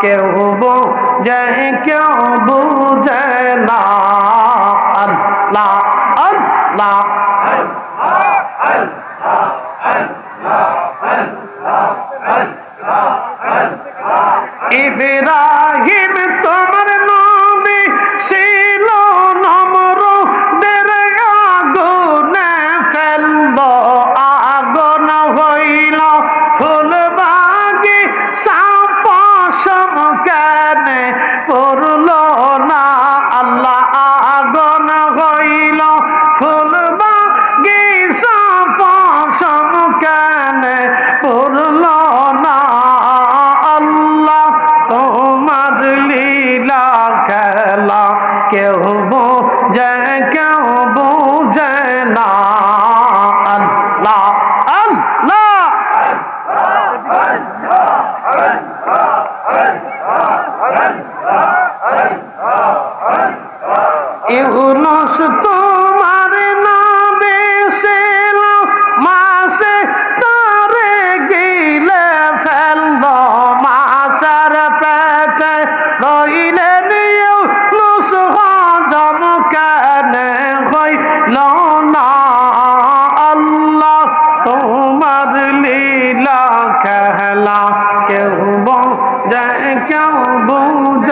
কেউ বোঝে কেউ বুঝে না। আল্লাহ পেটে রইলেন ইউনুস হজম কেন হইল না আল্লাহ তোমার লীলা খেলা কেউ বুঝে কেউ বুঝে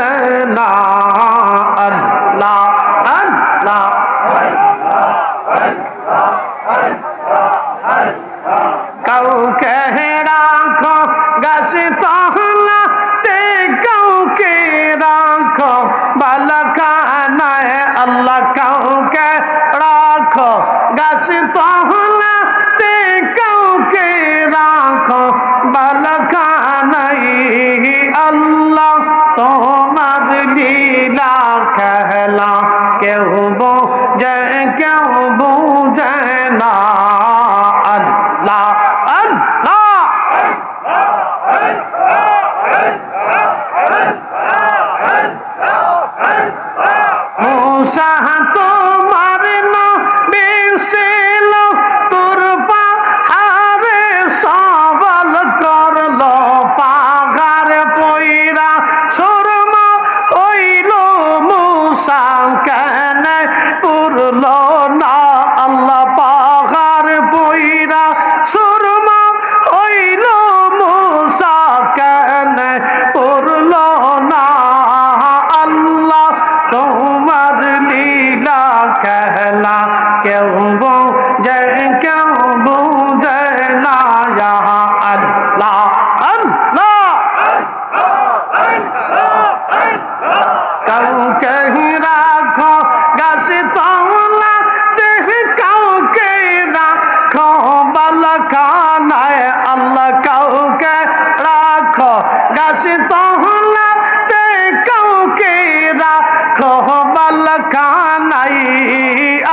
খেলা কেউ বোঝে কেউ বুঝে মুসা কেন পুরল না আল্লাহ পাহাড় বইরা। সুরমা হইল মুসা কেন পুরল না আল্লাহ। তোমার লীলা খেলা কেউ বালখানাই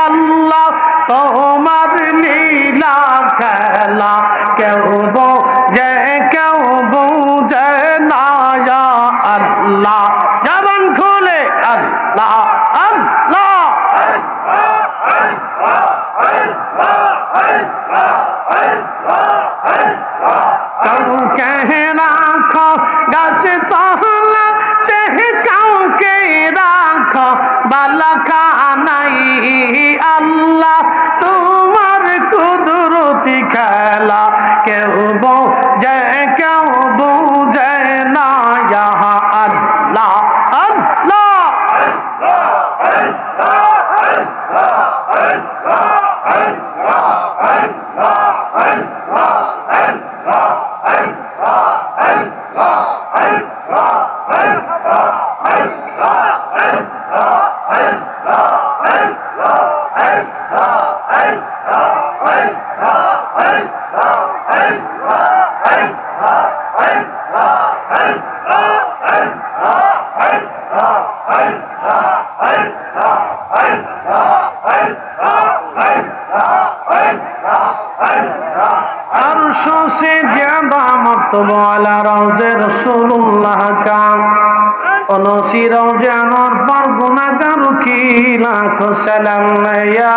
আল্লাহ, তোমার লীলা খেলা কেউ বোঝে, কেউ বুঝে না। আল্লাহ, জবান খুলে, আল্লাহ আল্লাহ। কাউকে রাখো, গাছ তহলা দেহ কাউকে রাখো বালাখানাই عرشوں سے زیادہ مرتبہ علی روز رسول اللہ کا انسی روز انور پر گناہ کا رکھی لاکھوں سلام یا